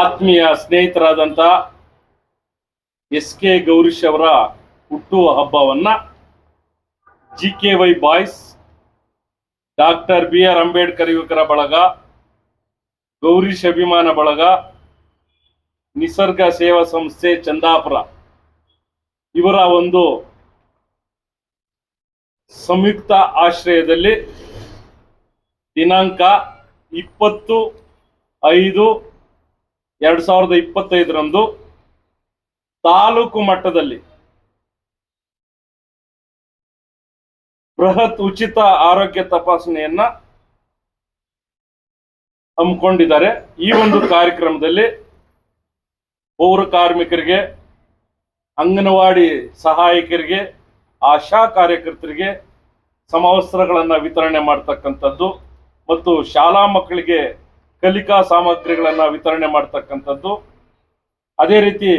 ಆತ್ಮೀಯ ಸ್ನೇಹಿತರಾದಂಥ S K Gourish ಅವರ ಹುಟ್ಟುವ ಹಬ್ಬವನ್ನು G K Y boys, doctor B R Ambedkar ಯುವಕರ ಬಳಗ, ಗೌರೀಶ್ ಅಭಿಮಾನ ಬಳಗ, ನಿಸರ್ಗ ಸೇವಾ ಸಂಸ್ಥೆ ಚಂದಾಪುರ ಇವರ ಒಂದು ಸಂಯುಕ್ತ ಆಶ್ರಯದಲ್ಲಿ ದಿನಾಂಕ ಇಪ್ಪತ್ತು ಐದು ಎರಡು ಸಾವಿರದ ಇಪ್ಪತ್ತೈದರಂದು ತಾಲೂಕು ಮಟ್ಟದಲ್ಲಿ ಬೃಹತ್ ಉಚಿತ ಆರೋಗ್ಯ ತಪಾಸಣೆಯನ್ನ ಹಮ್ಮಿಕೊಂಡಿದ್ದಾರೆ. ಈ ಒಂದು ಕಾರ್ಯಕ್ರಮದಲ್ಲಿ ಪೌರ ಕಾರ್ಮಿಕರಿಗೆ, ಅಂಗನವಾಡಿ ಸಹಾಯಕರಿಗೆ, ಆಶಾ ಕಾರ್ಯಕರ್ತರಿಗೆ ಸಮವಸ್ತ್ರಗಳನ್ನು ವಿತರಣೆ ಮಾಡ್ತಕ್ಕಂಥದ್ದು ಮತ್ತು ಶಾಲಾ ಮಕ್ಕಳಿಗೆ ಕಲಿಕಾ ಸಾಮಗ್ರಿಗಳನ್ನು ವಿತರಣೆ ಮಾಡ್ತಕ್ಕಂಥದ್ದು. ಅದೇ ರೀತಿ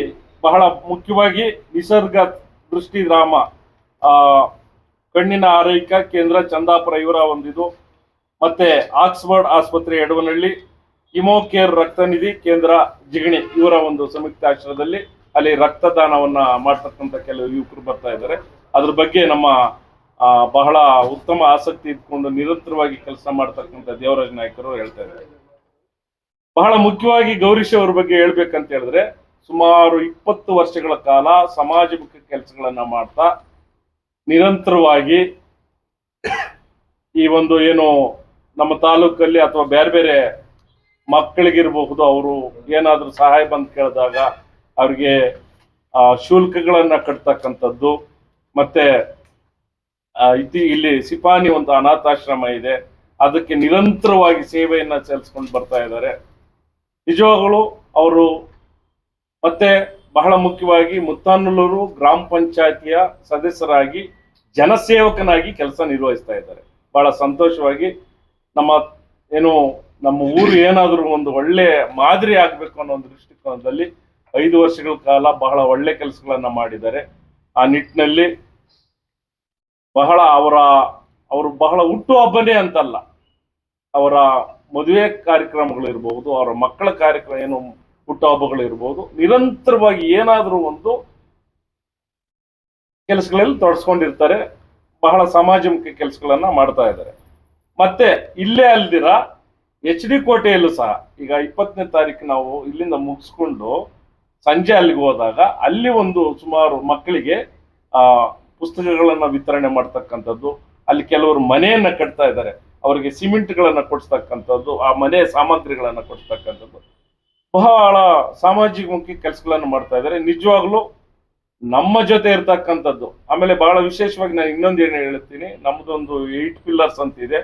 ಬಹಳ ಮುಖ್ಯವಾಗಿ ನಿಸರ್ಗ ದೃಷ್ಟಿಧಾಮ ಕಣ್ಣಿನ ಆರೈಕೆ ಕೇಂದ್ರ ಚಂದಾಪುರ ಇವರ ಒಂದಿದು. ಮತ್ತೆ ಆಕ್ಸ್ಫರ್ಡ್ ಆಸ್ಪತ್ರೆ ಎಡವನಹಳ್ಳಿ ಇಮೋಕೇರ್ ರಕ್ತನಿಧಿ ಕೇಂದ್ರ ಜಿಗಣಿ ಇವರ ಒಂದು ಸಂಯುಕ್ತ ಆಶ್ರಯದಲ್ಲಿ ಅಲ್ಲಿ ರಕ್ತದಾನವನ್ನ ಮಾಡ್ತಕ್ಕಂಥ ಕೆಲವು ಯುವಕರು ಬರ್ತಾ ಇದ್ದಾರೆ. ಅದ್ರ ಬಗ್ಗೆ ನಮ್ಮ ಬಹಳ ಉತ್ತಮ ಆಸಕ್ತಿ ಇಟ್ಕೊಂಡು ನಿರಂತರವಾಗಿ ಕೆಲಸ ಮಾಡ್ತಕ್ಕಂಥ ದೇವರಾಜ ನಾಯಕರು ಹೇಳ್ತಾ ಇದ್ದಾರೆ. ಬಹಳ ಮುಖ್ಯವಾಗಿ ಗೌರೀಶ್ ಅವ್ರ ಬಗ್ಗೆ ಹೇಳ್ಬೇಕಂತ ಹೇಳಿದ್ರೆ ಸುಮಾರು ಇಪ್ಪತ್ತು ವರ್ಷಗಳ ಕಾಲ ಸಮಾಜಮುಖಿ ಕೆಲಸಗಳನ್ನ ಮಾಡ್ತಾ ನಿರಂತರವಾಗಿ ಈ ಒಂದು ಏನು ನಮ್ಮ ತಾಲೂಕಲ್ಲಿ ಅಥವಾ ಬೇರೆ ಬೇರೆ ಮಕ್ಕಳಿಗಿರಬಹುದು, ಅವರು ಏನಾದರೂ ಸಹಾಯ ಬಂದು ಕೇಳಿದಾಗ ಅವ್ರಿಗೆ ಶುಲ್ಕಗಳನ್ನು ಕಟ್ತಕ್ಕಂಥದ್ದು, ಮತ್ತೆ ಇತಿ, ಇಲ್ಲಿ ಸಿಪಾನಿ ಒಂದು ಅನಾಥಾಶ್ರಮ ಇದೆ, ಅದಕ್ಕೆ ನಿರಂತರವಾಗಿ ಸೇವೆಯನ್ನ ಸಲ್ಲಿಸ್ಕೊಂಡು ಬರ್ತಾ ಇದ್ದಾರೆ. ನಿಜವಾಗಲೂ ಅವರು ಮತ್ತೆ ಬಹಳ ಮುಖ್ಯವಾಗಿ ಮುತ್ತಾನಲ್ಲೂರು ಗ್ರಾಮ ಪಂಚಾಯತಿಯ ಸದಸ್ಯರಾಗಿ ಜನಸೇವಕನಾಗಿ ಕೆಲಸ ನಿರ್ವಹಿಸ್ತಾ ಇದ್ದಾರೆ. ಬಹಳ ಸಂತೋಷವಾಗಿ ನಮ್ಮ ಏನು ನಮ್ಮ ಊರು ಏನಾದರೂ ಒಂದು ಒಳ್ಳೆ ಮಾದರಿ ಆಗಬೇಕು ಅನ್ನೋ ಒಂದು ದೃಷ್ಟಿಕೋನದಲ್ಲಿ ಐದು ವರ್ಷಗಳ ಕಾಲ ಬಹಳ ಒಳ್ಳೆ ಕೆಲಸಗಳನ್ನು ಮಾಡಿದ್ದಾರೆ. ಆ ನಿಟ್ಟಿನಲ್ಲಿ ಬಹಳ ಅವರ, ಅವರು ಬಹಳ ಹುಟ್ಟುಹಬ್ಬನೇ ಅಂತಲ್ಲ, ಅವರ ಮದುವೆ ಕಾರ್ಯಕ್ರಮಗಳಿರ್ಬಹುದು ಅವರ ಮಕ್ಕಳ ಕಾರ್ಯಕ್ರಮ ಏನು ಹುಟ್ಟುಹಬ್ಬಗಳಿರ್ಬೋದು, ನಿರಂತರವಾಗಿ ಏನಾದರೂ ಒಂದು ಕೆಲಸಗಳಲ್ಲಿ ತೊಡಸ್ಕೊಂಡಿರ್ತಾರೆ, ಬಹಳ ಸಮಾಜಮುಖಿ ಕೆಲಸಗಳನ್ನ ಮಾಡ್ತಾ ಇದ್ದಾರೆ. ಮತ್ತೆ ಇಲ್ಲೇ ಅಲ್ದಿರ ಎಚ್ ಡಿ ಕೋಟೆಯಲ್ಲೂ ಸಹ, ಈಗ ಇಪ್ಪತ್ತನೇ ತಾರೀಕು ನಾವು ಇಲ್ಲಿಂದ ಮುಗಿಸ್ಕೊಂಡು ಸಂಜೆ ಅಲ್ಲಿಗೆ ಹೋದಾಗ ಅಲ್ಲಿ ಒಂದು ಸುಮಾರು ಮಕ್ಕಳಿಗೆ, ಆ, ಪುಸ್ತಕಗಳನ್ನ ವಿತರಣೆ ಮಾಡ್ತಕ್ಕಂಥದ್ದು, ಅಲ್ಲಿ ಕೆಲವರು ಮನೆಯನ್ನ ಕಟ್ತಾ ಇದ್ದಾರೆ. ಅವರಿಗೆ ಸಿಮೆಂಟ್ಗಳನ್ನ ಕೊಡಿಸ್ತಕ್ಕಂಥದ್ದು, ಆ ಮನೆ ಸಾಮಗ್ರಿಗಳನ್ನ ಕೊಡಿಸ್ತಕ್ಕಂಥದ್ದು. ಬಹಳ ಸಾಮಾಜಿಕಮುಖಿ ಕೆಲಸಗಳನ್ನು ಮಾಡ್ತಾ ಇದ್ದಾರೆ ನಿಜವಾಗ್ಲೂ ನಮ್ಮ ಜೊತೆ ಇರ್ತಕ್ಕಂಥದ್ದು. ಆಮೇಲೆ ಬಹಳ ವಿಶೇಷವಾಗಿ ನಾನು ಇನ್ನೊಂದು ಏನು ಹೇಳ್ತೀನಿ ನಮ್ಮದೊಂದು ಏಟ್ ಪಿಲ್ಲರ್ಸ್ ಅಂತ ಇದೆ.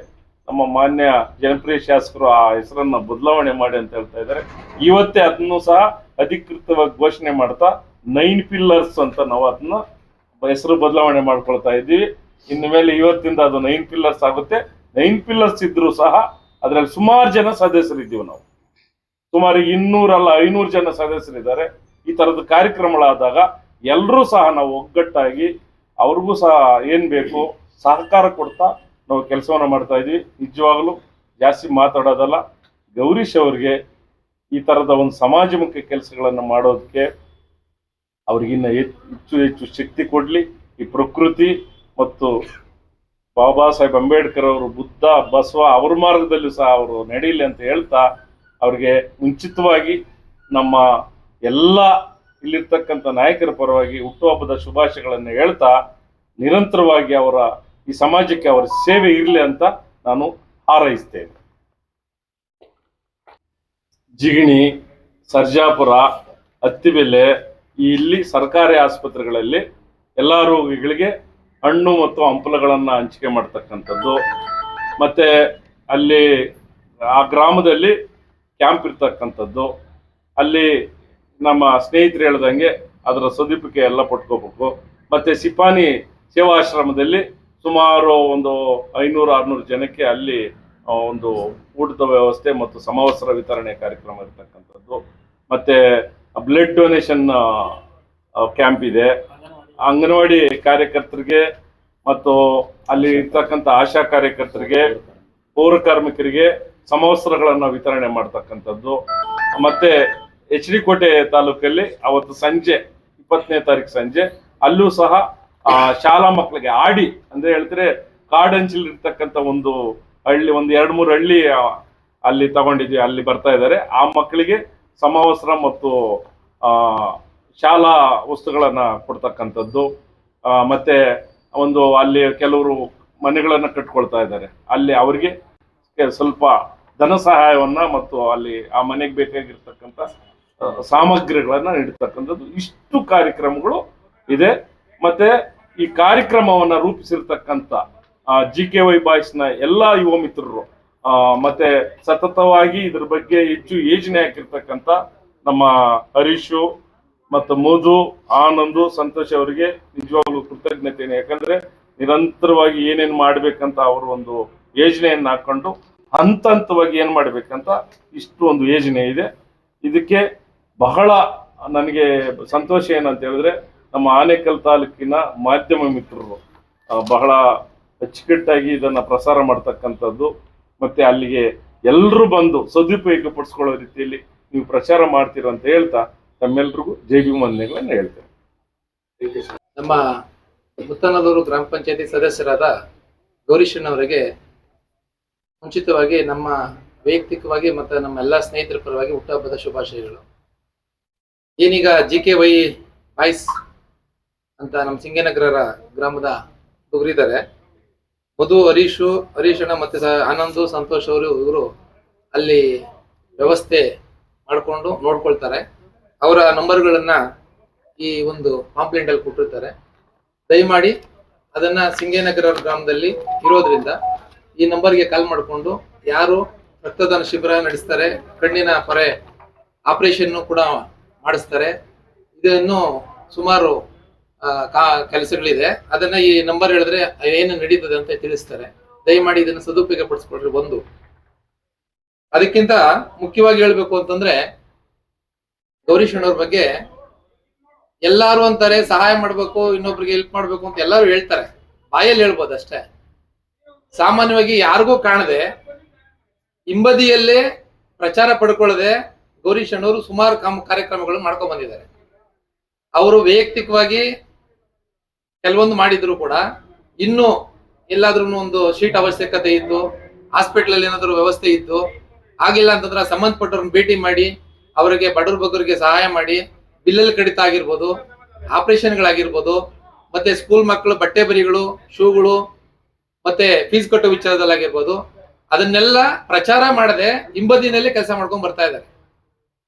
ನಮ್ಮ ಮಾನ್ಯ ಜನಪ್ರಿಯ ಶಾಸಕರು ಆ ಹೆಸರನ್ನ ಬದಲಾವಣೆ ಮಾಡಿ ಅಂತ ಹೇಳ್ತಾ ಇದ್ದಾರೆ ಇವತ್ತೇ ಅದನ್ನು ಸಹ ಅಧಿಕೃತವಾಗಿ ಘೋಷಣೆ ಮಾಡ್ತಾ ನೈನ್ ಪಿಲ್ಲರ್ಸ್ ಅಂತ ನಾವು ಅದನ್ನ ಹೆಸರು ಬದಲಾವಣೆ ಮಾಡ್ಕೊಳ್ತಾ ಇದ್ದೀವಿ. ಇನ್ನು ಮೇಲೆ ಇವತ್ತಿಂದ ಅದು ನೈನ್ ಪಿಲ್ಲರ್ಸ್ ಆಗುತ್ತೆ. ನೈನ್ ಪಿಲ್ಲರ್ಸ್ ಇದ್ರೂ ಸಹ ಅದರಲ್ಲಿ ಸುಮಾರು ಜನ ಸದಸ್ಯರಿದ್ದೀವಿ ನಾವು. ಸುಮಾರು ಇನ್ನೂರಲ್ಲ ಐನೂರು ಜನ ಸದಸ್ಯರಿದ್ದಾರೆ. ಈ ತರದ ಕಾರ್ಯಕ್ರಮಗಳಾದಾಗ ಎಲ್ಲರೂ ಸಹ ನಾವು ಒಗ್ಗಟ್ಟಾಗಿ ಅವ್ರಿಗೂ ಸಹ ಏನು ಬೇಕು ಸಹಕಾರ ಕೊಡ್ತಾ ನಾವು ಕೆಲಸವನ್ನ ಮಾಡ್ತಾ ಇದ್ವಿ. ನಿಜವಾಗ್ಲೂ ಜಾಸ್ತಿ ಮಾತಾಡೋದಲ್ಲ, ಗೌರೀಶ್ ಅವ್ರಿಗೆ ಈ ತರದ ಒಂದು ಸಮಾಜಮುಖಿ ಕೆಲಸಗಳನ್ನ ಮಾಡೋದಕ್ಕೆ ಅವ್ರಿಗಿನ್ನ ಹೆಚ್- ಹೆಚ್ಚು ಹೆಚ್ಚು ಶಕ್ತಿ ಕೊಡ್ಲಿ. ಈ ಪ್ರಕೃತಿ ಮತ್ತು ಬಾಬಾ ಸಾಹೇಬ್ ಅಂಬೇಡ್ಕರ್ ಅವರು, ಬುದ್ಧ, ಬಸವ, ಅವ್ರ ಮಾರ್ಗದಲ್ಲೂ ಸಹ ಅವರು ನಡೀಲಿ ಅಂತ ಹೇಳ್ತಾ ಅವ್ರಿಗೆ ಮುಂಚಿತವಾಗಿ ನಮ್ಮ ಎಲ್ಲ ಇಲ್ಲಿರ್ತಕ್ಕಂಥ ನಾಯಕರ ಪರವಾಗಿ ಹುಟ್ಟುಹಬ್ಬದ ಶುಭಾಶಯಗಳನ್ನು ಹೇಳ್ತಾ ನಿರಂತರವಾಗಿ ಅವರ ಈ ಸಮಾಜಕ್ಕೆ ಅವರ ಸೇವೆ ಇರಲಿ ಅಂತ ನಾನು ಹಾರೈಸ್ತೇನೆ. ಜಿಗಣಿ, ಸರ್ಜಾಪುರ ಅತ್ತಿಬೆಲೆ ಇಲ್ಲಿ ಸರ್ಕಾರಿ ಆಸ್ಪತ್ರೆಗಳಲ್ಲಿ ಎಲ್ಲ ರೋಗಿಗಳಿಗೆ ಹಣ್ಣು ಮತ್ತು ಹಂಪಲುಗಳನ್ನು ಹಂಚಿಕೆ ಮಾಡ್ತಕ್ಕಂಥದ್ದು. ಮತ್ತೆ ಅಲ್ಲಿ ಆ ಗ್ರಾಮದಲ್ಲಿ ಕ್ಯಾಂಪ್ ಇರ್ತಕ್ಕಂಥದ್ದು. ಅಲ್ಲಿ ನಮ್ಮ ಸ್ನೇಹಿತರು ಹೇಳ್ದಂಗೆ ಅದರ ಸದುಪಯೋಗ ಎಲ್ಲ ಪಟ್ಕೋಬೇಕು ಮತ್ತೆ ಸಿಪಾನಿ ಸೇವಾಶ್ರಮದಲ್ಲಿ ಸುಮಾರು ಒಂದು ಐನೂರು ಆರ್ನೂರು ಜನಕ್ಕೆ ಅಲ್ಲಿ ಒಂದು ಊಟದ ವ್ಯವಸ್ಥೆ ಮತ್ತು ಸಮವಸ್ತ್ರ ವಿತರಣೆ ಕಾರ್ಯಕ್ರಮ ಇರ್ತಕ್ಕಂಥದ್ದು. ಮತ್ತೆ ಬ್ಲಡ್ ಡೊನೇಷನ್ ಕ್ಯಾಂಪ್ ಇದೆ. ಅಂಗನವಾಡಿ ಕಾರ್ಯಕರ್ತರಿಗೆ ಮತ್ತು ಅಲ್ಲಿ ಇರ್ತಕ್ಕಂಥ ಆಶಾ ಕಾರ್ಯಕರ್ತರಿಗೆ, ಪೌರ ಕಾರ್ಮಿಕರಿಗೆ ಸಮವಸ್ತ್ರಗಳನ್ನು ವಿತರಣೆ ಮಾಡ್ತಕ್ಕಂಥದ್ದು. ಮತ್ತೆ ಎಚ್ ಡಿ ಕೋಟೆ ತಾಲೂಕಲ್ಲಿ ಅವತ್ತು ಸಂಜೆ, ಇಪ್ಪತ್ತನೇ ತಾರೀಕು ಸಂಜೆ, ಅಲ್ಲೂ ಸಹ ಶಾಲಾ ಮಕ್ಕಳಿಗೆ ಆಡಿ, ಅಂದ್ರೆ ಹೇಳ್ತಾರೆ ಕಾಡಂಚಲ್ಲಿ ಇರ್ತಕ್ಕಂಥ ಒಂದು ಹಳ್ಳಿ, ಒಂದು ಎರಡು ಮೂರು ಹಳ್ಳಿ ಅಲ್ಲಿ ತಗೊಂಡಿದ್ವಿ, ಅಲ್ಲಿ ಬರ್ತಾ ಇದ್ದಾರೆ. ಆ ಮಕ್ಕಳಿಗೆ ಸಮವಸ್ತ್ರ ಮತ್ತು ಶಾಲಾ ವಸ್ತುಗಳನ್ನು ಕೊಡ್ತಕ್ಕಂಥದ್ದು. ಮತ್ತು ಒಂದು ಅಲ್ಲಿ ಕೆಲವರು ಮನೆಗಳನ್ನು ಕಟ್ಕೊಳ್ತಾ ಇದ್ದಾರೆ. ಅಲ್ಲಿ ಅವರಿಗೆ ಸ್ವಲ್ಪ ಧನ ಸಹಾಯವನ್ನು ಮತ್ತು ಅಲ್ಲಿ ಆ ಮನೆಗೆ ಬೇಕಾಗಿರ್ತಕ್ಕಂಥ ಸಾಮಗ್ರಿಗಳನ್ನು ನೀಡತಕ್ಕಂಥದ್ದು ಇಷ್ಟು ಕಾರ್ಯಕ್ರಮಗಳು ಇದೆ. ಮತ್ತೆ ಈ ಕಾರ್ಯಕ್ರಮವನ್ನ ರೂಪಿಸಿರ್ತಕ್ಕಂಥ ಜಿ ಕೆ ವೈ ಬಾಯ್ಸ್ನ ಎಲ್ಲ ಯುವ ಮಿತ್ರರು ಮತ್ತೆ ಸತತವಾಗಿ ಇದ್ರ ಬಗ್ಗೆ ಹೆಚ್ಚು ಯೋಜನೆ ಹಾಕಿರ್ತಕ್ಕಂಥ ನಮ್ಮ ಹರೀಶು ಮತ್ತು ಮೋಜು, ಆನಂದು, ಸಂತೋಷ್ ಅವರಿಗೆ ನಿಜವಾಗ್ಲೂ ಕೃತಜ್ಞತೆಯನ್ನು. ಯಾಕಂದ್ರೆ ನಿರಂತರವಾಗಿ ಏನೇನು ಮಾಡ್ಬೇಕಂತ ಅವರು ಒಂದು ಯೋಜನೆಯನ್ನು ಹಾಕೊಂಡು ಹಂತ ಹಂತವಾಗಿ ಏನು ಮಾಡ್ಬೇಕಂತ ಇಷ್ಟು ಒಂದು ಯೋಜನೆ ಇದೆ. ಇದಕ್ಕೆ ಬಹಳ ನನಗೆ ಸಂತೋಷ ಏನಂತ ಹೇಳಿದ್ರೆ ನಮ್ಮ ಆನೇಕಲ್ ತಾಲೂಕಿನ ಮಾಧ್ಯಮ ಮಿತ್ರರು ಬಹಳ ಅಚ್ಚುಕಟ್ಟಾಗಿ ಇದನ್ನ ಪ್ರಸಾರ ಮಾಡ್ತಕ್ಕಂಥದ್ದು. ಮತ್ತೆ ಅಲ್ಲಿಗೆ ಎಲ್ಲರೂ ಬಂದು ಸದುಪಯೋಗ ಪಡಿಸ್ಕೊಳ್ಳೋ ರೀತಿಯಲ್ಲಿ ನೀವು ಪ್ರಚಾರ ಮಾಡ್ತೀರ ಅಂತ ಹೇಳ್ತಾ ತಮ್ಮೆಲ್ರಿಗೂ ಜೈ ವಂದನೆಗಳನ್ನ ಹೇಳ್ತೇನೆ. ನಮ್ಮ ಮುತ್ತನಲ್ಲೂರು ಗ್ರಾಮ ಪಂಚಾಯತಿ ಸದಸ್ಯರಾದ ಗೌರೀಶಣ್ಣವರಿಗೆ ಮುಂಚಿತವಾಗಿ ನಮ್ಮ ವೈಯಕ್ತಿಕವಾಗಿ ಮತ್ತು ನಮ್ಮ ಎಲ್ಲ ಸ್ನೇಹಿತರ ಪರವಾಗಿ ಹುಟ್ಟುಹಬ್ಬದ ಶುಭಾಶಯಗಳು. ಏನೀಗ ಜಿ ಕೆ ವೈ ಬಾಯ್ಸ್ ಅಂತ ನಮ್ಮ ಸಿಂಗನಗರ ಗ್ರಾಮದ ಹುಡುಗರಿದ್ದಾರೆ ಮಧು, ಹರೀಶು, ಹರೀಶಣ್ಣ ಮತ್ತು ಆನಂದು, ಸಂತೋಷ್ ಅವರು ಇವರು ಅಲ್ಲಿ ವ್ಯವಸ್ಥೆ ಮಾಡಿಕೊಂಡು ನೋಡ್ಕೊಳ್ತಾರೆ. ಅವರ ನಂಬರ್ಗಳನ್ನ ಈ ಒಂದು ಪಾಂಪ್ಲೆಂಟ್ ಅಲ್ಲಿ ಕೊಟ್ಟಿರ್ತಾರೆ. ದಯಮಾಡಿ ಅದನ್ನ ಸಿಂಗೇನಗರ ಗ್ರಾಮದಲ್ಲಿ ಇರೋದ್ರಿಂದ ಈ ನಂಬರ್ಗೆ ಕಾಲ್ ಮಾಡಿಕೊಂಡು ಯಾರು ರಕ್ತದಾನ ಶಿಬಿರ ನಡೆಸ್ತಾರೆ, ಕಣ್ಣಿನ ಪೊರೆ ಆಪರೇಷನ್ ಕೂಡ ಮಾಡಿಸ್ತಾರೆ. ಇದನ್ನು ಸುಮಾರು ಕೆಲಸಗಳಿದೆ. ಅದನ್ನ ಈ ನಂಬರ್ ಹೇಳಿದ್ರೆ ಏನು ನಡೀತದೆ ಅಂತ ತಿಳಿಸ್ತಾರೆ. ದಯಮಾಡಿ ಇದನ್ನು ಸದುಪಯೋಗ ಪಡಿಸ್ಕೊಳ್ರಿ ಒಂದು ಅದಕ್ಕಿಂತ ಮುಖ್ಯವಾಗಿ ಹೇಳ್ಬೇಕು ಅಂತಂದ್ರೆ ಅಣ್ಣವ್ರ ಬಗ್ಗೆ ಎಲ್ಲಾರು ಅಂತಾರೆ, ಸಹಾಯ ಮಾಡ್ಬೇಕು, ಇನ್ನೊಬ್ರಿಗೆ ಹೆಲ್ಪ್ ಮಾಡ್ಬೇಕು ಅಂತ ಎಲ್ಲರೂ ಹೇಳ್ತಾರೆ. ಬಾಯಲ್ಲಿ ಹೇಳ್ಬೋದು ಅಷ್ಟೇ. ಸಾಮಾನ್ಯವಾಗಿ ಯಾರಿಗೂ ಕಾಣದೆ, ಹಿಂಬದಿಯಲ್ಲೇ ಪ್ರಚಾರ ಪಡ್ಕೊಳ್ಳದೆ ಗೌರಿ ಸುಮಾರು ಕಾಮ ಕಾರ್ಯಕ್ರಮಗಳು ಮಾಡ್ಕೊಂಡ್ ಬಂದಿದ್ದಾರೆ. ಅವರು ವೈಯಕ್ತಿಕವಾಗಿ ಕೆಲವೊಂದು ಮಾಡಿದ್ರು ಕೂಡ, ಇನ್ನು ಎಲ್ಲಾದ್ರೂ ಒಂದು ಶೀಟ್ ಅವಶ್ಯಕತೆ ಇತ್ತು, ಹಾಸ್ಪಿಟ್ಲಲ್ಲಿ ಏನಾದ್ರು ವ್ಯವಸ್ಥೆ ಇತ್ತು, ಆಗಿಲ್ಲ ಅಂತಂದ್ರೆ ಸಂಬಂಧಪಟ್ಟವ್ರನ್ನ ಭೇಟಿ ಮಾಡಿ ಅವರಿಗೆ ಬಡವ್ರ ಬಗ್ಗರಿಗೆ ಸಹಾಯ ಮಾಡಿ ಬಿಲ್ಲಲ್ಲಿ ಕಡಿತ ಆಗಿರ್ಬೋದು ಆಪರೇಷನ್ಗಳಾಗಿರ್ಬೋದು, ಮತ್ತೆ ಸ್ಕೂಲ್ ಮಕ್ಕಳು ಬಟ್ಟೆ ಬರಿಗಳು, ಶೂಗಳು, ಮತ್ತೆ ಫೀಸ್ ಕಟ್ಟೋ ವಿಚಾರದಲ್ಲಾಗಿರ್ಬೋದು, ಅದನ್ನೆಲ್ಲ ಪ್ರಚಾರ ಮಾಡದೆ ಹಿಂಬದಿನಲ್ಲಿ ಕೆಲಸ ಮಾಡ್ಕೊಂಡು ಬರ್ತಾ ಇದ್ದಾರೆ.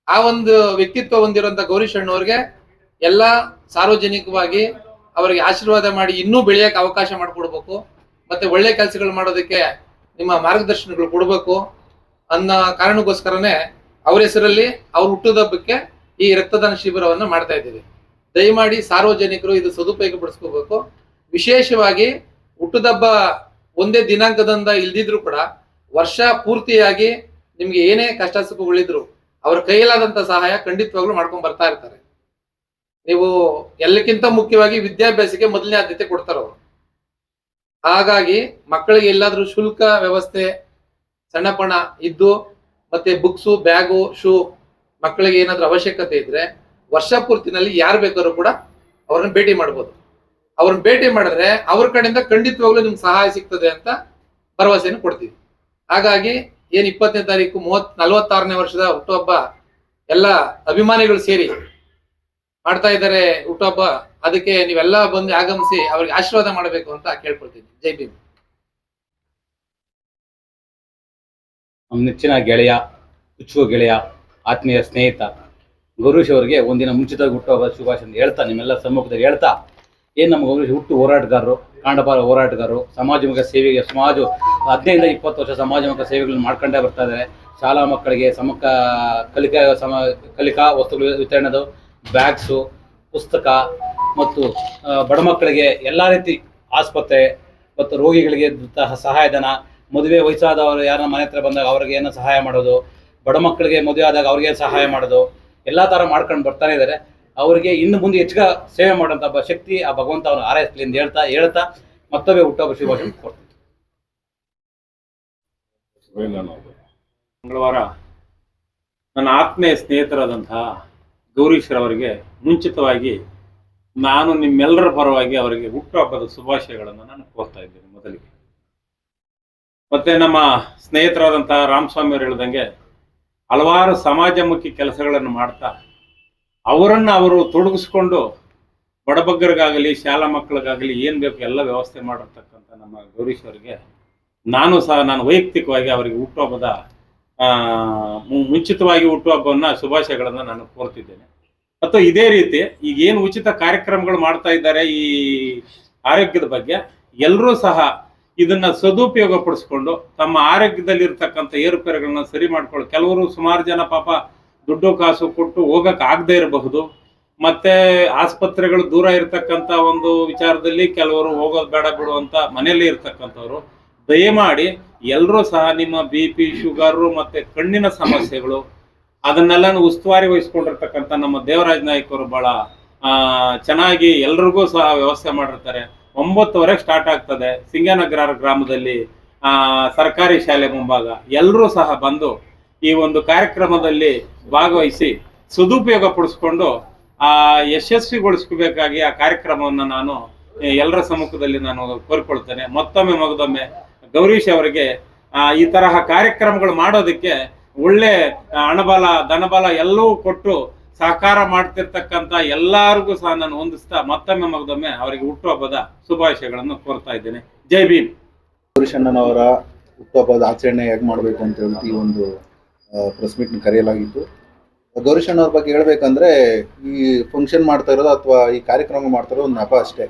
ಆ ಒಂದು ವ್ಯಕ್ತಿತ್ವ ಹೊಂದಿರುವಂತ ಗೌರೀಶ್ ಅಣ್ಣವ್ರಿಗೆ ಎಲ್ಲ ಸಾರ್ವಜನಿಕವಾಗಿ ಅವರಿಗೆ ಆಶೀರ್ವಾದ ಮಾಡಿ ಇನ್ನೂ ಬೆಳೆಯಕ್ಕೆ ಅವಕಾಶ ಮಾಡಿಕೊಡ್ಬೇಕು, ಮತ್ತೆ ಒಳ್ಳೆ ಕೆಲಸಗಳು ಮಾಡೋದಕ್ಕೆ ನಿಮ್ಮ ಮಾರ್ಗದರ್ಶನಗಳು ಕೊಡಬೇಕು ಅನ್ನೋ ಕಾರಣಕ್ಕೋಸ್ಕರನೇ ಅವ್ರ ಹೆಸರಲ್ಲಿ ಅವ್ರ ಹುಟ್ಟುದಬ್ಬಕ್ಕೆ ಈ ರಕ್ತದಾನ ಶಿಬಿರವನ್ನು ಮಾಡ್ತಾ ಇದ್ದೀವಿ. ದಯಮಾಡಿ ಸಾರ್ವಜನಿಕರು ಇದು ಸದುಪಯೋಗ ಪಡಿಸ್ಕೋಬೇಕು ವಿಶೇಷವಾಗಿ ಹುಟ್ಟುದಬ್ಬ ಒಂದೇ ದಿನಾಂಕದಿಂದ ಇಲ್ದಿದ್ರು ಕೂಡ ವರ್ಷ ಪೂರ್ತಿಯಾಗಿ ನಿಮ್ಗೆ ಏನೇ ಕಷ್ಟ ಸುಖಗಳಿದ್ರು ಅವ್ರ ಕೈಯಲ್ಲಾದಂತ ಸಹಾಯ ಖಂಡಿತವಾಗ್ಲೂ ಮಾಡ್ಕೊಂಡ್ ಬರ್ತಾ ಇರ್ತಾರೆ. ನೀವು ಎಲ್ಲಕ್ಕಿಂತ ಮುಖ್ಯವಾಗಿ ವಿದ್ಯಾಭ್ಯಾಸಕ್ಕೆ ಮೊದಲನೇ ಆದ್ಯತೆ ಕೊಡ್ತಾರೆ ಅವರು. ಹಾಗಾಗಿ ಮಕ್ಕಳಿಗೆ ಎಲ್ಲಾದ್ರೂ ಶುಲ್ಕ ವ್ಯವಸ್ಥೆ ಸಣ್ಣಪಣ ಇದ್ದು ಮತ್ತೆ ಬುಕ್ಸು, ಬ್ಯಾಗು, ಶೂ ಮಕ್ಕಳಿಗೆ ಏನಾದ್ರೂ ಅವಶ್ಯಕತೆ ಇದ್ರೆ ವರ್ಷ ಪೂರ್ತಿನಲ್ಲಿ ಯಾರು ಬೇಕಾದ್ರೂ ಕೂಡ ಅವ್ರನ್ನ ಭೇಟಿ ಮಾಡ್ಬೋದು. ಅವ್ರನ್ನ ಭೇಟಿ ಮಾಡಿದ್ರೆ ಅವ್ರ ಕಡೆಯಿಂದ ಖಂಡಿತವಾಗ್ಲೂ ನಿಮ್ಗೆ ಸಹಾಯ ಸಿಗ್ತದೆ ಅಂತ ಭರವಸೆಯನ್ನು ಕೊಡ್ತೀವಿ. ಹಾಗಾಗಿ ಏನ್ ಇಪ್ಪತ್ತನೇ ತಾರೀಕು, ಮೂವತ್, ನಲವತ್ತಾರನೇ ವರ್ಷದ ಹುಟ್ಟುಹಬ್ಬ ಎಲ್ಲ ಅಭಿಮಾನಿಗಳು ಸೇರಿ ಮಾಡ್ತಾ ಇದ್ದಾರೆ ಹುಟ್ಟುಹಬ್ಬ, ಅದಕ್ಕೆ ನೀವೆಲ್ಲ ಬಂದು ಆಗಮಿಸಿ ಅವ್ರಿಗೆ ಆಶೀರ್ವಾದ ಮಾಡಬೇಕು ಅಂತ ಕೇಳ್ಕೊಳ್ತೀನಿ. ಜೈ ಭೀಮ್. ನಮ್ಮ ನೆಚ್ಚಿನ ಗೆಳೆಯ, ಹುಚ್ಚುವ ಗೆಳೆಯ, ಆತ್ಮೀಯ ಸ್ನೇಹಿತ ಗೌರೀಶ್ ಅವರಿಗೆ ಒಂದಿನ ಮುಂಚಿತವಾಗಿ ಹುಟ್ಟುಹಬ್ಬ ಶುಭಾಶಯ ಹೇಳ್ತಾ, ನಿಮ್ಮೆಲ್ಲ ಸಮ್ಮುಖದಲ್ಲಿ ಹೇಳ್ತಾ, ಏನು ನಮ್ಮ ಗೌರೀಶ್ ಹುಟ್ಟು ಹೋರಾಟಗಾರರು, ಕಾಂಡಪಾಲ ಹೋರಾಟಗಾರರು ಸಮಾಜಮುಖ ಸೇವೆಗೆ ಸಮಾಜ ಹದಿನೈದರಿಂದ ಇಪ್ಪತ್ತು ವರ್ಷ ಸಮಾಜಮುಖ ಸೇವೆಗಳನ್ನು ಮಾಡ್ಕೊಂಡೇ ಬರ್ತಾ ಇದ್ದಾರೆ. ಶಾಲಾ ಮಕ್ಕಳಿಗೆ ಸಮಕ, ಕಲಿಕಾ, ಸಮ, ಕಲಿಕಾ ವಸ್ತುಗಳು ವಿತರಣೆದು ಬ್ಯಾಗ್ಸು ಪುಸ್ತಕ ಮತ್ತು ಬಡ ಮಕ್ಕಳಿಗೆ ಎಲ್ಲ ರೀತಿ ಆಸ್ಪತ್ರೆ ಮತ್ತು ರೋಗಿಗಳಿಗೆ ಸಹಾಯಧನ ಮದುವೆ ವಯಸ್ಸಾದವರು ಯಾರನ್ನ ಮನೆ ಹತ್ರ ಬಂದಾಗ ಅವ್ರಿಗೆ ಏನೋ ಸಹಾಯ ಮಾಡೋದು, ಬಡ ಮಕ್ಕಳಿಗೆ ಮದುವೆ ಆದಾಗ ಅವ್ರಿಗೆ ಸಹಾಯ ಮಾಡೋದು, ಎಲ್ಲ ಥರ ಮಾಡ್ಕೊಂಡು ಬರ್ತಾನೆ ಇದ್ದಾರೆ ಅವರಿಗೆ ಇನ್ನು ಮುಂದೆ ಹೆಚ್ಚಿಗೆ ಸೇವೆ ಮಾಡೋಂಥ ಶಕ್ತಿ ಆ ಭಗವಂತ ಅವನು ಆರೈಸಲಿ ಎಂದು ಹೇಳ್ತಾ ಹೇಳ್ತಾ ಮತ್ತೊಮ್ಮೆ ಹುಟ್ಟುಹಬ್ಬ ಶುಭಾಶಯ ಕೊಡ್ತೀನಿ ಮಂಗಳವಾರ ನನ್ನ ಆತ್ಮೀಯ ಸ್ನೇಹಿತರಾದಂತಹ ಗೌರೀಶ್ವರವರಿಗೆ ಮುಂಚಿತವಾಗಿ ನಾನು ನಿಮ್ಮೆಲ್ಲರ ಪರವಾಗಿ ಅವರಿಗೆ ಹುಟ್ಟುಹಬ್ಬದ ಶುಭಾಶಯಗಳನ್ನು ನಾನು ಕೋರ್ತಾ ಇದ್ದೇನೆ ಮೊದಲಿಗೆ. ಮತ್ತೆ ನಮ್ಮ ಸ್ನೇಹಿತರಾದಂತಹ ರಾಮಸ್ವಾಮಿ ಅವರು ಹೇಳ್ದಂಗೆ ಹಲವಾರು ಸಮಾಜಮುಖಿ ಕೆಲಸಗಳನ್ನು ಮಾಡ್ತಾ ಅವರನ್ನು ಅವರು ತೊಡಗಿಸ್ಕೊಂಡು ಬಡಬಗ್ಗರಿಗಾಗಲಿ, ಶಾಲಾ ಮಕ್ಕಳಿಗಾಗಲಿ ಏನು ಬೇಕು ಎಲ್ಲ ವ್ಯವಸ್ಥೆ ಮಾಡಿರ್ತಕ್ಕಂಥ ನಮ್ಮ ಗೌರೀಶ್ ಅವರಿಗೆ ನಾನು ಸಹ ನಾನು ವೈಯಕ್ತಿಕವಾಗಿ ಅವರಿಗೆ ಹುಟ್ಟುಹಬ್ಬದ ಮುಂಚಿತವಾಗಿ ಹುಟ್ಟುಹಬ್ಬವನ್ನ ಶುಭಾಶಯಗಳನ್ನು ನಾನು ಕೋರ್ತಿದ್ದೇನೆ. ಮತ್ತು ಇದೇ ರೀತಿ ಈಗ ಏನು ಉಚಿತ ಕಾರ್ಯಕ್ರಮಗಳು ಮಾಡ್ತಾ ಇದ್ದಾರೆ ಈ ಆರೋಗ್ಯದ ಬಗ್ಗೆ ಎಲ್ಲರೂ ಸಹ ಇದನ್ನ ಸದುಪಯೋಗ ಪಡಿಸ್ಕೊಂಡು ತಮ್ಮ ಆರೋಗ್ಯದಲ್ಲಿ ಇರ್ತಕ್ಕಂಥ ಏರುಪೇರುಗಳನ್ನ ಸರಿ ಮಾಡ್ಕೊಳ್ಳಿ ಕೆಲವರು ಸುಮಾರು ಜನ ಪಾಪ ದುಡ್ಡು ಕಾಸು ಕೊಟ್ಟು ಹೋಗಕ್ ಆಗದೆ ಇರಬಹುದು. ಮತ್ತೆ ಆಸ್ಪತ್ರೆಗಳು ದೂರ ಇರತಕ್ಕಂತ ಒಂದು ವಿಚಾರದಲ್ಲಿ ಕೆಲವರು ಹೋಗೋದು ಬೇಡ ಬಿಡು ಅಂತ ಮನೆಯಲ್ಲೇ ಇರ್ತಕ್ಕಂಥವ್ರು, ದಯಮಾಡಿ ಎಲ್ಲರೂ ಸಹ ನಿಮ್ಮ ಬಿ ಪಿ, ಶುಗರು ಮತ್ತೆ ಕಣ್ಣಿನ ಸಮಸ್ಯೆಗಳು ಅದನ್ನೆಲ್ಲ ಉಸ್ತುವಾರಿ ವಹಿಸ್ಕೊಂಡಿರ್ತಕ್ಕಂಥ ನಮ್ಮ ದೇವರಾಜ್ ನಾಯ್ಕರು ಬಹಳ ಚೆನ್ನಾಗಿ ಎಲ್ರಿಗೂ ಸಹ ವ್ಯವಸ್ಥೆ ಮಾಡಿರ್ತಾರೆ. ಒಂಬತ್ತುವರೆಗೆ ಸ್ಟಾರ್ಟ್ ಆಗ್ತದೆ. ಸಿಂಗನಗರ ಗ್ರಾಮದಲ್ಲಿ, ಆ, ಸರ್ಕಾರಿ ಶಾಲೆ ಮುಂಭಾಗ. ಎಲ್ಲರೂ ಸಹ ಬಂದು ಈ ಒಂದು ಕಾರ್ಯಕ್ರಮದಲ್ಲಿ ಭಾಗವಹಿಸಿ ಸದುಪಯೋಗ ಪಡಿಸ್ಕೊಂಡು, ಆ, ಯಶಸ್ವಿಗೊಳಿಸ್ಕೋಬೇಕಾಗಿ ಆ ಕಾರ್ಯಕ್ರಮವನ್ನು ನಾನು ಎಲ್ಲರ ಸಮ್ಮುಖದಲ್ಲಿ ನಾನು ಕೋರ್ಕೊಳ್ತೇನೆ. ಮತ್ತೊಮ್ಮೆ ಮಗದೊಮ್ಮೆ ಗೌರೀಶ್ ಅವರಿಗೆ ಈ ತರಹ ಕಾರ್ಯಕ್ರಮಗಳು ಮಾಡೋದಕ್ಕೆ ಒಳ್ಳೆ ಹಣಬಲ ಧನಬಲ ಎಲ್ಲವೂ ಕೊಟ್ಟು ಸಹಕಾರ ಮಾಡ್ತಿರ್ತಕ್ಕಂಥ ಎಲ್ಲರಿಗೂ ಸಹ ನಾನು ಹೊಂದಿಸ್ತಾ ಮತ್ತೊಮ್ಮೆ ಮಗದೊಮ್ಮೆ ಅವರಿಗೆ ಹುಟ್ಟುಹಬ್ಬದ ಶುಭಾಶಯಗಳನ್ನು ಕೋರ್ತಾ ಇದ್ದೇನೆ. ಜೈ ಭೀಮ್. ಅವರ ಹುಟ್ಟುಹಬ್ಬದ ಆಚರಣೆ ಹೇಗೆ ಮಾಡಬೇಕು ಅಂತ ಹೇಳಿ ಈ ಒಂದು ಪ್ರೆಸ್ ಮೀಟ್ ಕರೆಯಲಾಗಿತ್ತು. ಗೌರಿಶಣ್ಣವ್ರ ಬಗ್ಗೆ ಹೇಳ್ಬೇಕಂದ್ರೆ ಈ ಫಂಕ್ಷನ್ ಮಾಡ್ತಾ ಇರೋದು ಅಥವಾ ಈ ಕಾರ್ಯಕ್ರಮ ಮಾಡ್ತಾ ಇರೋದು ಒಂದು ನೆಪ ಅಷ್ಟೇ.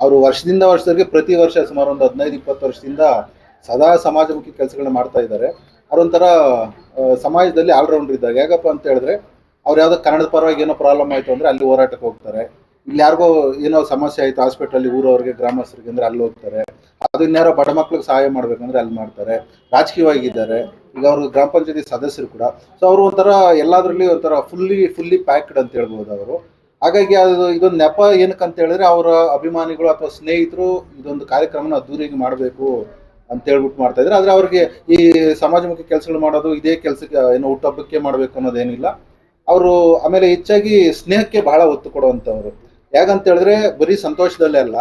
ಅವರು ವರ್ಷದಿಂದ ವರ್ಷದವರೆಗೆ ಪ್ರತಿ ವರ್ಷ ಸುಮಾರು ಒಂದು ಹದಿನೈದು, ಇಪ್ಪತ್ತು ವರ್ಷದಿಂದ ಸದಾ ಸಮಾಜಮುಖಿ ಕೆಲಸಗಳನ್ನ ಮಾಡ್ತಾ ಇದ್ದಾರೆ. ಅವರೊಂಥರ ಸಮಾಜದಲ್ಲಿ ಆಲ್ರೌಂಡರ್ ಇದ್ದಾಗ ಹೇಗಪ್ಪ ಅಂತ ಹೇಳಿದ್ರೆ ಅವ್ರು ಯಾವುದೋ ಕನ್ನಡದ ಪರವಾಗಿ ಏನೋ ಪ್ರಾಬ್ಲಮ್ ಆಯಿತು ಅಂದರೆ ಅಲ್ಲಿ ಹೋರಾಟಕ್ಕೆ ಹೋಗ್ತಾರೆ. ಇಲ್ಲಿ ಯಾರಿಗೋ ಏನೋ ಸಮಸ್ಯೆ ಆಯಿತು ಹಾಸ್ಪಿಟಲ್ ಊರವ್ರಿಗೆ, ಗ್ರಾಮಸ್ಥರಿಗೆ ಅಂದ್ರೆ ಅಲ್ಲಿ ಹೋಗ್ತಾರೆ. ಅದು ಇನ್ಯಾರೋ ಬಡ ಮಕ್ಳಿಗೆ ಸಹಾಯ ಮಾಡ್ಬೇಕಂದ್ರೆ ಅಲ್ಲಿ ಮಾಡ್ತಾರೆ. ರಾಜಕೀಯವಾಗಿದ್ದಾರೆ. ಈಗ ಅವರು ಗ್ರಾಮ ಪಂಚಾಯತಿ ಸದಸ್ಯರು ಕೂಡ. ಸೊ ಅವರು ಒಂಥರ ಎಲ್ಲದರಲ್ಲಿ ಒಂಥರ ಫುಲ್ಲಿ ಫುಲ್ಲಿ ಪ್ಯಾಕ್ಡ್ ಅಂತ ಹೇಳ್ಬೋದು ಅವರು. ಹಾಗಾಗಿ ಅದು, ಇದೊಂದು ನೆಪ ಏನಕ್ಕಂತ ಹೇಳಿದ್ರೆ ಅವರ ಅಭಿಮಾನಿಗಳು ಅಥವಾ ಸ್ನೇಹಿತರು ಇದೊಂದು ಕಾರ್ಯಕ್ರಮನ ಅದ್ದೂರಿಗೆ ಮಾಡಬೇಕು ಅಂತ ಹೇಳ್ಬಿಟ್ಟು ಮಾಡ್ತಾ ಇದ್ದಾರೆ. ಆದರೆ ಅವ್ರಿಗೆ ಈ ಸಮಾಜಮುಖಿ ಕೆಲಸಗಳು ಮಾಡೋದು, ಇದೇ ಕೆಲಸಕ್ಕೆ ಏನೋ ಹುಟ್ಟಬ್ಬಕ್ಕೆ ಮಾಡಬೇಕು ಅನ್ನೋದೇನಿಲ್ಲ. ಅವರು ಆಮೇಲೆ ಹೆಚ್ಚಾಗಿ ಸ್ನೇಹಕ್ಕೆ ಬಹಳ ಒತ್ತು ಕೊಡುವಂಥವ್ರು. ಯಾಕಂತ ಹೇಳಿದ್ರೆ ಬರೀ ಸಂತೋಷದಲ್ಲೇ ಅಲ್ಲ,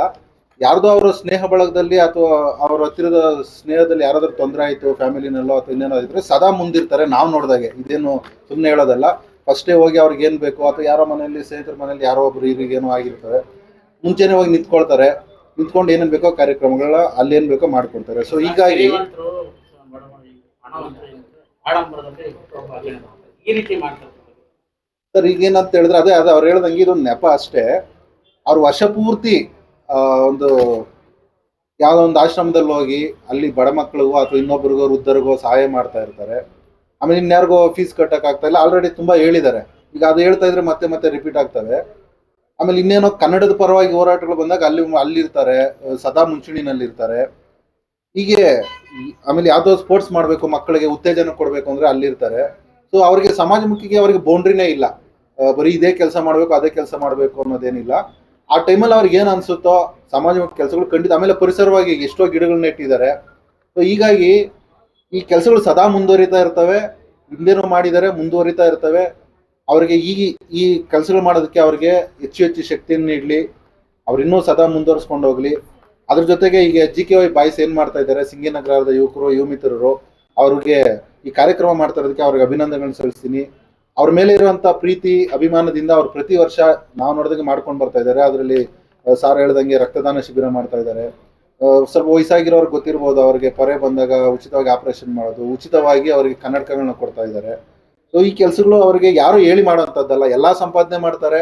ಯಾರ್ದೋ ಅವರ ಸ್ನೇಹ ಬಳಗದಲ್ಲಿ ಅಥವಾ ಅವ್ರ ಹತ್ತಿರದ ಸ್ನೇಹದಲ್ಲಿ ಯಾರಾದ್ರೂ ತೊಂದರೆ ಆಯಿತು, ಫ್ಯಾಮಿಲಿನಲ್ಲೋ ಅಥವಾ ಇನ್ನೇನೋ ಇದ್ರೆ ಸದಾ ಮುಂದಿರ್ತಾರೆ ನಾವು ನೋಡಿದಾಗೆ. ಇದೇನು ಸುಮ್ಮನೆ ಹೇಳೋದಲ್ಲ. ಫಸ್ಟೇ ಹೋಗಿ ಅವ್ರಿಗೆ ಏನು ಬೇಕು ಅಥವಾ ಯಾರೋ ಮನೆಯಲ್ಲಿ, ಸ್ನೇಹಿತರ ಮನೆಯಲ್ಲಿ ಯಾರೋ ಒಬ್ರು ಇವ್ರಿಗೇನೋ ಆಗಿರ್ತಾರೆ. ಮುಂಚೆನೇ ಹೋಗಿ ನಿಂತ್ಕೊಳ್ತಾರೆ. ನಿಂತ್ಕೊಂಡು ಏನೇನು ಬೇಕೋ ಕಾರ್ಯಕ್ರಮಗಳ ಅಲ್ಲಿ ಬೇಕೋ ಮಾಡ್ಕೊಳ್ತಾರೆ ಸೊ ಹೀಗಾಗಿ. ಈ ರೀತಿ ಮಾಡ್ತಾರೆ. ಸರ್ ಈಗ ಏನಂತ ಹೇಳಿದ್ರೆ ಅದೇ ಅದು ಅವ್ರು ಹೇಳ್ದಂಗೆ ಇದೊಂದು ನೆಪ ಅಷ್ಟೇ. ಅವ್ರು ಆ, ಒಂದು ಯಾವುದೋ ಒಂದು ಆಶ್ರಮದಲ್ಲಿ ಹೋಗಿ ಅಲ್ಲಿ ಬಡ ಮಕ್ಕಳಿಗೋ ಅಥವಾ ಇನ್ನೊಬ್ರಿಗೋ ವೃದ್ಧರಿಗೋ ಸಹಾಯ ಮಾಡ್ತಾ ಇರ್ತಾರೆ. ಆಮೇಲೆ ಇನ್ಯಾರಿಗೋ ಫೀಸ್ ಕಟ್ಟಕ್ ಆಗ್ತಾ ಇಲ್ಲ ಆಲ್ರೆಡಿ ತುಂಬಾ ಹೇಳಿದ್ದಾರೆ. ಈಗ ಅದು ಹೇಳ್ತಾ ಇದ್ರೆ ಮತ್ತೆ ಮತ್ತೆ ರಿಪೀಟ್ ಆಗ್ತವೆ. ಆಮೇಲೆ ಇನ್ನೇನೋ ಕನ್ನಡದ ಪರವಾಗಿ ಹೋರಾಟಗಳು ಬಂದಾಗ ಅಲ್ಲಿ ಅಲ್ಲಿರ್ತಾರೆ ಇರ್ತಾರೆ ಸದಾ ಮುಂಚೂಣಿನಲ್ಲಿ ಇರ್ತಾರೆ. ಹೀಗೆ ಆಮೇಲೆ ಯಾವ್ದೋ ಸ್ಪೋರ್ಟ್ಸ್ ಮಾಡಬೇಕು ಮಕ್ಕಳಿಗೆ ಉತ್ತೇಜನ ಕೊಡಬೇಕು ಅಂದ್ರೆ ಅಲ್ಲಿರ್ತಾರೆ ಸೊ ಅವರಿಗೆ ಸಮಾಜಮುಖಿಗೆ ಅವರಿಗೆ ಬೌಂಡ್ರಿನೇ ಇಲ್ಲ. ಬರೀ ಇದೇ ಕೆಲಸ ಮಾಡಬೇಕು, ಅದೇ ಕೆಲಸ ಮಾಡಬೇಕು ಅನ್ನೋದೇನಿಲ್ಲ. ಆ ಟೈಮಲ್ಲಿ ಅವ್ರಿಗೆ ಏನು ಅನ್ಸುತ್ತೋ ಸಮಾಜಮುಖಿ ಕೆಲಸಗಳು ಖಂಡಿತ, ಆಮೇಲೆ ಪರಿಸರವಾಗಿ ಎಷ್ಟೋ ಗಿಡಗಳನ್ನ ಇಟ್ಟಿದ್ದಾರೆ ಸೊ ಹೀಗಾಗಿ ಈ ಕೆಲಸಗಳು ಸದಾ ಮುಂದುವರಿತಾ ಇರ್ತವೆ, ಹಿಂದೆನೂ ಮಾಡಿದರೆ ಮುಂದುವರಿತಾ ಇರ್ತವೆ. ಅವರಿಗೆ ಈ ಈ ಕೆಲಸಗಳು ಮಾಡೋದಕ್ಕೆ ಅವ್ರಿಗೆ ಹೆಚ್ಚು ಹೆಚ್ಚು ಶಕ್ತಿಯನ್ನು ನೀಡಲಿ, ಅವ್ರು ಇನ್ನೂ ಸದಾ ಮುಂದುವರಿಸ್ಕೊಂಡು ಹೋಗ್ಲಿ. ಅದ್ರ ಜೊತೆಗೆ ಈಗ ಜಿ ಕೆ ವೈ ಬಾಯ್ಸ್ ಏನ್ ಮಾಡ್ತಾ ಇದ್ದಾರೆ, ಸಿಂಗಿನಗರದ ಯುವಕರು ಯುವ ಮಿತ್ರರು ಅವ್ರಿಗೆ ಈ ಕಾರ್ಯಕ್ರಮ ಮಾಡ್ತಾ ಇರೋದಕ್ಕೆ ಅವ್ರಿಗೆ ಅಭಿನಂದನೆಗಳನ್ನ ಸಲ್ಲಿಸ್ತೀನಿ. ಅವ್ರ ಮೇಲೆ ಇರುವಂತ ಪ್ರೀತಿ, ಅಭಿಮಾನದಿಂದ ಅವ್ರು ಪ್ರತಿ ವರ್ಷ ನಾವು ನೋಡಿದಂಗೆ ಮಾಡ್ಕೊಂಡು ಬರ್ತಾ ಇದ್ದಾರೆ. ಅದರಲ್ಲಿ ಸಾರ್ ಹೇಳ್ದಂಗೆ ರಕ್ತದಾನ ಶಿಬಿರ ಮಾಡ್ತಾ ಇದ್ದಾರೆ. ಸ್ವಲ್ಪ ವಯಸ್ಸಾಗಿರೋರ್ಗೆ ಗೊತ್ತಿರ್ಬೋದು, ಅವ್ರಿಗೆ ಪೊರೆ ಬಂದಾಗ ಉಚಿತವಾಗಿ ಆಪರೇಷನ್ ಮಾಡೋದು, ಉಚಿತವಾಗಿ ಅವರಿಗೆ ಕನ್ನಡಕಗಳನ್ನ ಕೊಡ್ತಾ ಇದ್ದಾರೆ. ಸೊ ಈ ಕೆಲಸಗಳು ಅವರಿಗೆ ಯಾರು ಹೇಳಿ ಮಾಡೋಂಥದ್ದಲ್ಲ. ಎಲ್ಲಾ ಸಂಪಾದನೆ ಮಾಡ್ತಾರೆ,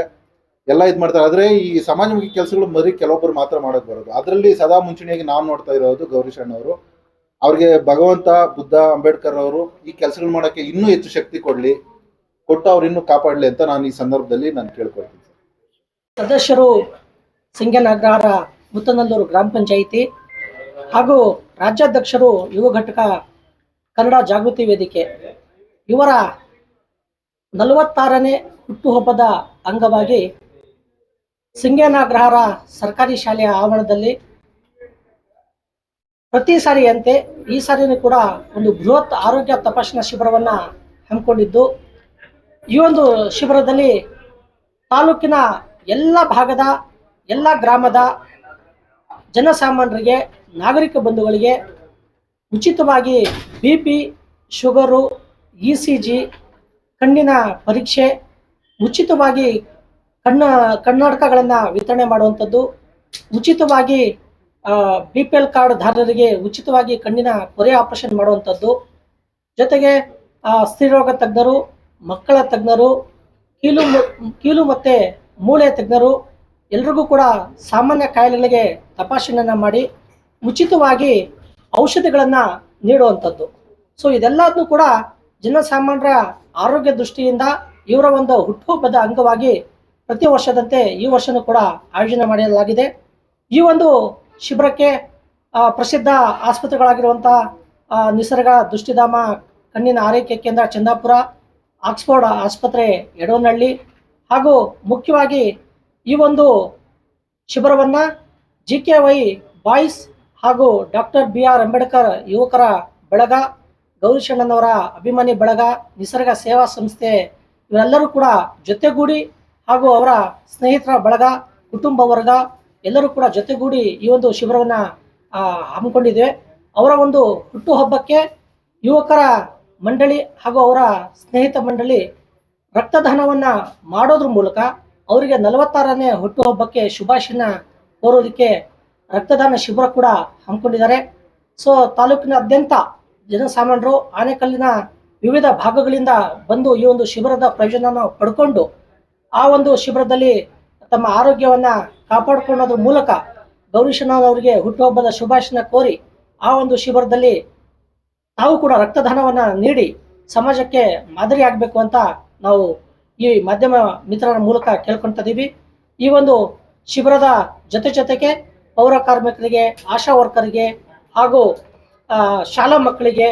ಎಲ್ಲ ಇದು ಮಾಡ್ತಾರೆ. ಆದರೆ ಈ ಸಮಾಜಮುಖಿ ಕೆಲಸಗಳು ಮರಿ ಕೆಲವೊಬ್ಬರು ಮಾತ್ರ ಮಾಡೋಕೆ ಬರೋದು. ಅದರಲ್ಲಿ ಸದಾ ಮುಂಚೂಣಿಯಾಗಿ ನಾವು ನೋಡ್ತಾ ಇರೋದು ಗೌರೀಶಣ್ಣ ಅವರು ಅವ್ರಿಗೆ ಭಗವಂತ, ಬುದ್ಧ ಅಂಬೇಡ್ಕರ್ ಅವರು ಈ ಕೆಲಸಗಳು ಮಾಡೋಕ್ಕೆ ಇನ್ನೂ ಹೆಚ್ಚು ಶಕ್ತಿ ಕೊಡ್ಲಿ. ಕೊಟ್ಟು ಅವ್ರು ಇನ್ನು ಕಾಪಾಡ್ಲಿ ಅಂತ ನಾನು ಈ ಸಂದರ್ಭದಲ್ಲಿ ನಾನು ಕೇಳ್ಕೊಳ್ತೀನಿ ಸದಸ್ಯರು ಸಿಂಗನಗ್ರಹಾರ ಮುತ್ತನಲ್ಲೂರು ಗ್ರಾಮ ಪಂಚಾಯಿತಿ ಹಾಗೂ ರಾಜ್ಯಾಧ್ಯಕ್ಷರು ಯುವ ಘಟಕ ಕನ್ನಡ ಜಾಗೃತಿ ವೇದಿಕೆ ಇವರ ನಲವತ್ತಾರನೇ ಹುಟ್ಟುಹಬ್ಬದ ಅಂಗವಾಗಿ ಸಿಂಗೇನಾಗ್ರಹಾರ ಸರ್ಕಾರಿ ಶಾಲೆಯ ಆವರಣದಲ್ಲಿ ಪ್ರತಿ ಸಾರಿಯಂತೆ ಈ ಸಾರಿನೂ ಕೂಡ ಒಂದು ಬೃಹತ್ ಆರೋಗ್ಯ ತಪಾಸಣಾ ಶಿಬಿರವನ್ನ ಹಮ್ಮಿಕೊಂಡಿದ್ದು. ಈ ಒಂದು ಶಿಬಿರದಲ್ಲಿ ತಾಲೂಕಿನ ಎಲ್ಲ ಭಾಗದ, ಎಲ್ಲ ಗ್ರಾಮದ ಜನಸಾಮಾನ್ಯರಿಗೆ, ನಾಗರಿಕ ಬಂಧುಗಳಿಗೆ ಉಚಿತವಾಗಿ B P, sugar, E C ಕಣ್ಣಿನ ಪರೀಕ್ಷೆ, ಉಚಿತವಾಗಿ ಕಣ್ಣ, ಕನ್ನಡಕಗಳನ್ನು ವಿತರಣೆ ಮಾಡುವಂಥದ್ದು, ಉಚಿತವಾಗಿ ಬಿ ಪಿ ಎಲ್ ಕಾರ್ಡ್ ಧಾರಕರಿಗೆ ಉಚಿತವಾಗಿ ಕಣ್ಣಿನ ಪೊರೆ ಆಪರೇಷನ್ ಮಾಡುವಂಥದ್ದು, ಜೊತೆಗೆ ಸ್ತ್ರೀರೋಗ ತಜ್ಞರು ಮಕ್ಕಳ ತಜ್ಞರು, ಕೀಲು ಕೀಲು ಮತ್ತು ಮೂಳೆ ತಜ್ಞರು, ಎಲ್ರಿಗೂ ಕೂಡ ಸಾಮಾನ್ಯ ಕಾಯಿಲೆಗಳಿಗೆ ತಪಾಸಣೆಯನ್ನು ಮಾಡಿ ಉಚಿತವಾಗಿ ಔಷಧಿಗಳನ್ನು ನೀಡುವಂಥದ್ದು. ಸೊ ಇದೆಲ್ಲದನ್ನು ಕೂಡ ಜನಸಾಮಾನ್ಯರ ಆರೋಗ್ಯ ದೃಷ್ಟಿಯಿಂದ ಇವರ ಒಂದು ಹುಟ್ಟುಹಬ್ಬದ ಅಂಗವಾಗಿ ಪ್ರತಿ ವರ್ಷದಂತೆ ಈ ವರ್ಷನೂ ಕೂಡ ಆಯೋಜನೆ ಮಾಡಲಾಗಿದೆ. ಈ ಒಂದು ಶಿಬಿರಕ್ಕೆ ಪ್ರಸಿದ್ಧ ಆಸ್ಪತ್ರೆಗಳಾಗಿರುವಂಥ ನಿಸರ್ಗ ದೃಷ್ಟಿಧಾಮ, ಕಣ್ಣಿನ ಆರೈಕೆ ಕೇಂದ್ರ ಚಂದಾಪುರ ಆಕ್ಸ್ಫೋರ್ಡ್ ಆಸ್ಪತ್ರೆ ಯಡೋನಹಳ್ಳಿ ಹಾಗೂ ಮುಖ್ಯವಾಗಿ ಈ ಒಂದು ಶಿಬಿರವನ್ನು ಜಿ ಕೆ ವೈ ಬಾಯ್ಸ್ ಹಾಗೂ ಡಾಕ್ಟರ್ ಬಿ ಆರ್ ಅಂಬೇಡ್ಕರ್ ಯುವಕರ ಬಳಗ ಗೌರಿಶಣ್ಣನವರ ಅಭಿಮಾನಿ ಬಳಗ, ನಿಸರ್ಗ ಸೇವಾ ಸಂಸ್ಥೆ ಇವರೆಲ್ಲರೂ ಕೂಡ ಜೊತೆಗೂಡಿ ಹಾಗೂ ಅವರ ಸ್ನೇಹಿತರ ಬಳಗ, ಕುಟುಂಬ ವರ್ಗ ಎಲ್ಲರೂ ಕೂಡ ಜೊತೆಗೂಡಿ ಈ ಒಂದು ಶಿಬಿರವನ್ನು ಹಮ್ಮಿಕೊಂಡಿದ್ದೇವೆ. ಅವರ ಒಂದು ಹುಟ್ಟುಹಬ್ಬಕ್ಕೆ ಯುವಕರ ಮಂಡಳಿ ಹಾಗೂ ಅವರ ಸ್ನೇಹಿತ ಮಂಡಳಿ ರಕ್ತದಾನವನ್ನು ಮಾಡೋದ್ರ ಮೂಲಕ ಅವರಿಗೆ ನಲವತ್ತಾರನೇ ಹುಟ್ಟುಹಬ್ಬಕ್ಕೆ ಶುಭಾಶಯನ ಕೋರೋದಕ್ಕೆ ರಕ್ತದಾನ ಶಿಬಿರ ಕೂಡ ಹಮ್ಮಿಕೊಂಡಿದ್ದಾರೆ. ಸೊ ತಾಲೂಕಿನಾದ್ಯಂತ ಜನಸಾಮಾನ್ಯರು ಆನೆಕಲ್ಲಿನ ವಿವಿಧ ಭಾಗಗಳಿಂದ ಬಂದು ಈ ಒಂದು ಶಿಬಿರದ ಪ್ರಯೋಜನವನ್ನು ಪಡ್ಕೊಂಡು ಆ ಒಂದು ಶಿಬಿರದಲ್ಲಿ ತಮ್ಮ ಆರೋಗ್ಯವನ್ನು ಕಾಪಾಡಿಕೊಳ್ಳೋದ್ರ ಮೂಲಕ ಗೌರೀಶನವರಿಗೆ ಹುಟ್ಟುಹಬ್ಬದ ಶುಭಾಶಯನ ಕೋರಿ ಆ ಒಂದು ಶಿಬಿರದಲ್ಲಿ ತಾವು ಕೂಡ ರಕ್ತದಾನವನ್ನ ನೀಡಿ ಸಮಾಜಕ್ಕೆ ಮಾದರಿ ಆಗಬೇಕು ಅಂತ ನಾವು ಈ ಮಾಧ್ಯಮ ಮಿತ್ರರ ಮೂಲಕ ಕೇಳ್ಕೊಂತ ಇದ್ದೀವಿ ಈ ಒಂದು ಶಿಬಿರದ ಜೊತೆ ಜೊತೆಗೆ ಪೌರ ಕಾರ್ಮಿಕರಿಗೆ, ಆಶಾ ವರ್ಕರ್ಗೆ ಹಾಗೂ ಶಾಲಾ ಮಕ್ಕಳಿಗೆ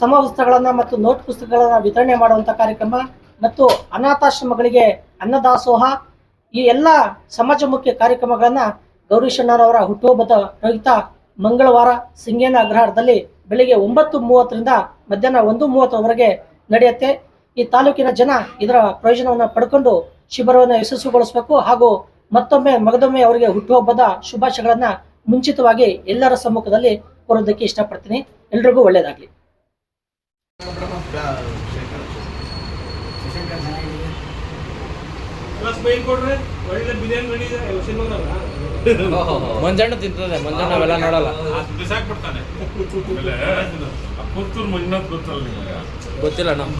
ಸಮವಸ್ತ್ರಗಳನ್ನು ಮತ್ತು ನೋಟ್ ಪುಸ್ತಕಗಳನ್ನು ವಿತರಣೆ ಮಾಡುವಂಥ ಕಾರ್ಯಕ್ರಮ ಮತ್ತು ಅನಾಥಾಶ್ರಮಗಳಿಗೆ ಅನ್ನದಾಸೋಹ, ಈ ಎಲ್ಲ ಸಮಾಜಮುಖಿ ಕಾರ್ಯಕ್ರಮಗಳನ್ನು ಗೌರೀಶಣ್ಣರವರ ಹುಟ್ಟುಹಬ್ಬದ ಪ್ರಯುಕ್ತ ಮಂಗಳವಾರ ಸಿಂಗೇನ ಅಗ್ರಹಾರದಲ್ಲಿ ಬೆಳಿಗ್ಗೆ ಒಂಬತ್ತು ಮೂವತ್ತರಿಂದ ಮಧ್ಯಾಹ್ನ ಒಂದು ಮೂವತ್ತರವರೆಗೆ ನಡೆಯುತ್ತೆ. ಈ ತಾಲೂಕಿನ ಜನ ಇದರ ಪ್ರಯೋಜನವನ್ನು ಪಡ್ಕೊಂಡು ಶಿಬಿರವನ್ನು ಯಶಸ್ವಿಗೊಳಿಸಬೇಕು ಹಾಗೂ ಮತ್ತೊಮ್ಮೆ ಮಗದೊಮ್ಮೆ ಅವರಿಗೆ ಹುಟ್ಟುಹಬ್ಬದ ಶುಭಾಶಯಗಳನ್ನ ಮುಂಚಿತವಾಗಿ ಎಲ್ಲರ ಸಮ್ಮುಖದಲ್ಲಿ ಕೋರೋದಕ್ಕೆ ಇಷ್ಟಪಡ್ತೀನಿ. ಎಲ್ರಿಗೂ ಒಳ್ಳೆಯದಾಗಲಿ. ಮಂಜಣ್ಣ ತಿಂತದೆ ಮಂಜಣ್ಣ ಅವೆಲ್ಲ ನೋಡಲ್ಲ. ಬಿಸಾಕ್ಬಿಡ್ತಾನೆ. ಪುತ್ತೂರು ಮಂಜುನಾಥ್ ಗೊತ್ತಲ್ಲ ನಿಮಗೆ? ಗೊತ್ತಿಲ್ಲ ನಾವು